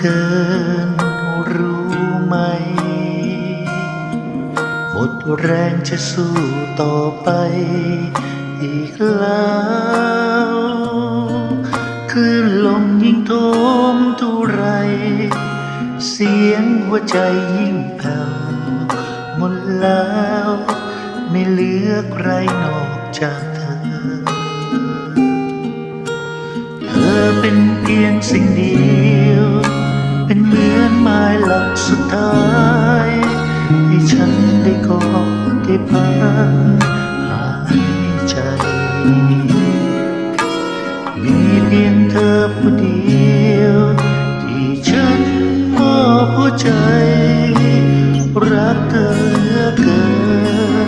เกินรู้ไหม หมดแรงจะสู้ต่อไปอีกแล้วคือลมยิ่งโทมทุไร เสียงหัวใจยิ่งแผ่วหมดแล้วไม่เหลือใครนอกจากเธอ เธอเป็นเพียงสิ่งเดียว สุดท้ายให้ฉันได้กอดได้พักหายใจ มีเพียงเธอผู้เดียว ที่ฉันมอบหัวใจ รักเธอเหลือเกิน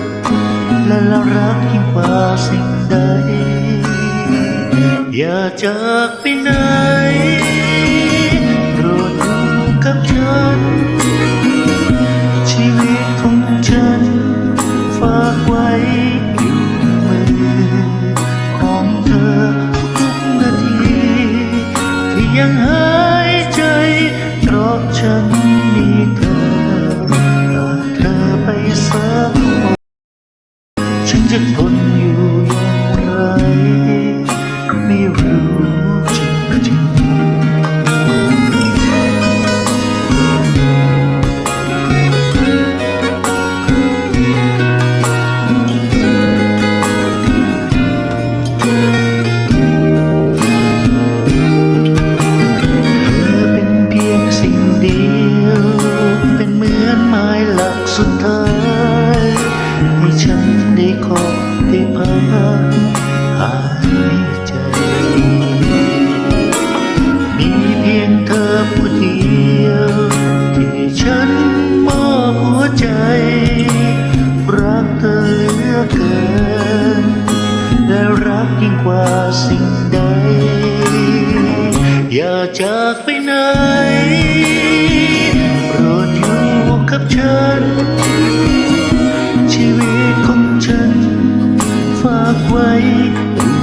และล้วรักยิ่งกว่าสิ่งใด อย่าจากไปไหน จะทนอยู่อย่างไรไม่รู้จริงเธอเป็นเพียงสิ่งเดียว ได้พักหายใจ มีเพียงเธอผู้เดียว ที่ฉันมอบหัวใจ รักเธอเหลือเกิน และรักยิ่งกว่าสิ่งใด อย่าจากไปไหนโปรดอยู่กับฉัน ว้